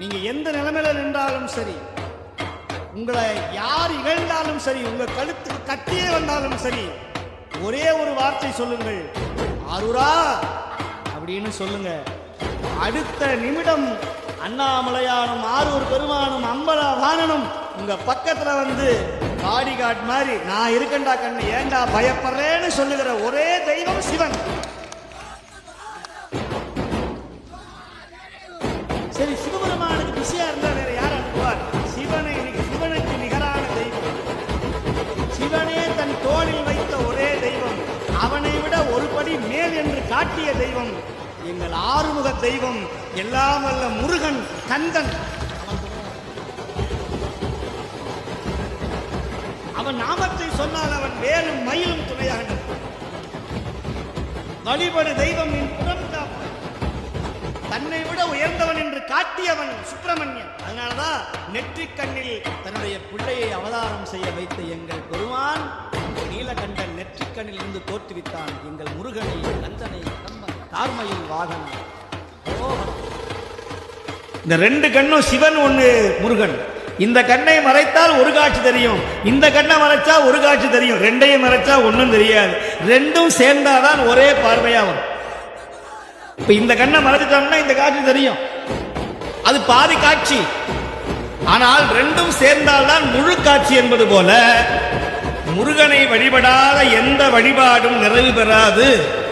நீங்க எந்த நிலைமையில நின்றாலும் சரி உங்களை யார் இகழ்ந்தாலும் சரி உங்க கழுத்துக்கு கட்டியே வந்தாலும் சரி ஒரே ஒரு வார்த்தை சொல்லுங்கள். ஆரூரா அப்படின்னு சொல்லுங்க. அடுத்த நிமிடம் அண்ணாமலையானும் ஆரூர் பெருமானும் அம்பலா வாணனும் உங்க பக்கத்துல வந்து பாடி காட் மாதிரி நான் இருக்கேன்டா கண்ணு ஏன்டா பயப்படுறேன்னு சொல்லுகிற ஒரே தெய்வம் சிவன். சரி சிவபெருமானுக்கு பிஸியா இருந்தா வேற யார் அனுப்புவார்? சிவனை சிவனுக்கு நிகரான தெய்வம். சிவனே தன் தோளில் வைத்த ஒரே தெய்வம். அவனை விட ஒரு படி மேல் என்று காட்டிய தெய்வம். எங்கள் ஆறுமுக தெய்வம். எல்லாம் வல்ல முருகன் கந்தன். அவன் நாமத்தை சொன்னால் அவன் வேலும் மயிலும் துணையாக வழிபடு தெய்வம் என் புறம் தன்னை விட உயர்ந்தவன் என்று காட்டியவன் சுப்பிரமணியன். அதனாலதான் நெற்றி கண்ணில் தன்னுடைய பிள்ளையை அவதாரம் செய்ய வைத்த எங்கள் பெருமான் நீலகண்டன் நெற்றி கண்ணில் இருந்து தோற்றுவித்தான். எங்கள் முருகனை கந்தனை தார்மையில் வாகனம். இந்த ரெண்டு கண்ணும் சிவன் ஒண்ணு முருகன். இந்த கண்ணை மறைத்தால் ஒரு காட்சி தெரியும். இந்த கண்ணை மறைச்சா ஒரு காட்சி தெரியும். ரெண்டையும் மறைச்சா ஒன்றும் தெரியாது. ரெண்டும் சேர்ந்தாதான் ஒரே பார்வையாகும். வரும் இப்ப இந்த கண்ணை மறைச்சிட்டோம்னா இந்த காட்சி தெரியும். அது பாதி காட்சி. ஆனால் ரெண்டும் சேர்ந்தால்தான் முழு காட்சி என்பது போல முருகனை வழிபடாத எந்த வழிபாடும் நிறைவு பெறாது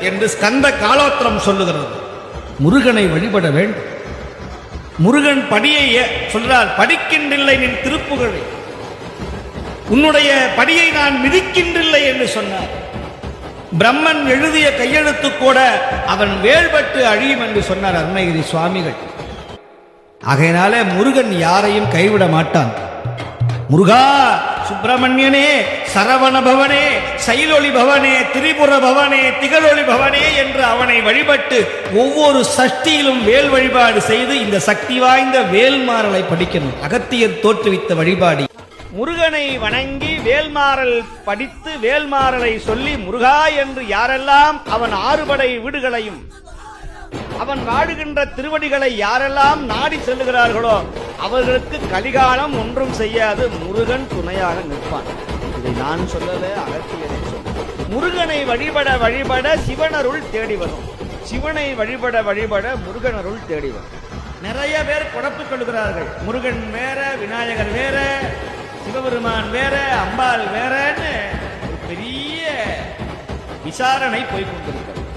என்று ஸ்கந்த காலோத்திரம் சொல்லுகிறது. முருகனை வழிபட வேண்டும். முருகன் படியை சொல்றார் படிக்கின்றில்லை நின் திருப்புகழை. உன்னுடைய படியை நான் மிதிக்கின்றில்லை என்று சொன்னார். பிரம்மன் எழுதிய கையெழுத்து கூட அவன் வேள்பட்டு அழியும் என்று சொன்னார் அருணகிரி சுவாமிகள். ஆகையினால முருகன் யாரையும் கைவிட மாட்டான். முருகா சுப்பிரமணியனே சரவண பவனே சைலொளி பவனே திரிபுர பவனே திகழொளி பவனே என்று அவனை வழிபட்டு ஒவ்வொரு சஷ்டியிலும் வேல் வழிபாடு செய்து இந்த சக்தி வாய்ந்த வேல்மாறலை படிக்கணும். அகத்தியர் தோற்றுவித்த வழிபாடி முருகனை வணங்கி வேல்மாறல் படித்து வேல்மாறலை சொல்லி முருகா என்று யாரெல்லாம் அவன் ஆறுபடை வீடுகளையும் அவன் வாடுகின்ற திருவடிகளை யாரெல்லாம் நாடி செல்லுகிறார்களோ அவர்களுக்கு கலிகாலம் ஒன்றும் செய்யாது. முருகன் துணையாக நிற்பான். இதை நான் சொல்லல அகத்தியரை சொல்ல. முருகனை வழிபட வழிபட சிவனருள் தேடி வரும். சிவனை வழிபட வழிபட முருகனருள் தேடி வரும். நிறைய பேர் குழப்பு கொள்கிறார்கள் முருகன் வேற விநாயகர் வேற சிவபெருமான் வேற அம்பாள் வேறன்னு பெரிய விசாரணை போய் கொண்டிருக்கிறது.